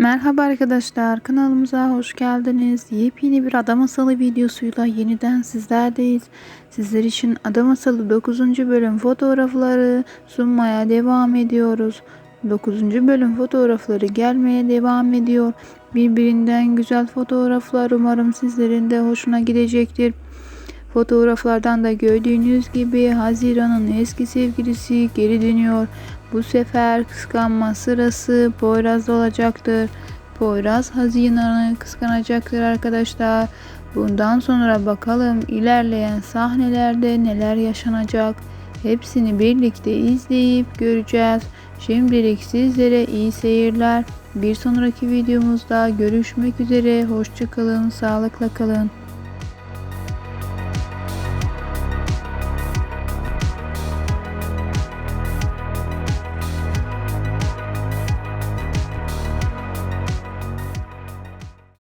Merhaba arkadaşlar kanalımıza hoş geldiniz. Yepyeni bir Ada Masalı videosuyla yeniden sizlerdeyiz. Sizler için Ada Masalı 9. bölüm fotoğrafları sunmaya devam ediyoruz. 9. bölüm fotoğrafları gelmeye devam ediyor. Birbirinden güzel fotoğraflar umarım sizlerin de hoşuna gidecektir. Fotoğraflardan da gördüğünüz gibi Haziran'ın eski sevgilisi geri dönüyor. Bu sefer kıskanma sırası Poyraz'da olacaktır. Poyraz Haziran'ı kıskanacaktır arkadaşlar. Bundan sonra bakalım ilerleyen sahnelerde neler yaşanacak. Hepsini birlikte izleyip göreceğiz. Şimdilik sizlere iyi seyirler. Bir sonraki videomuzda görüşmek üzere. Hoşçakalın, sağlıkla kalın.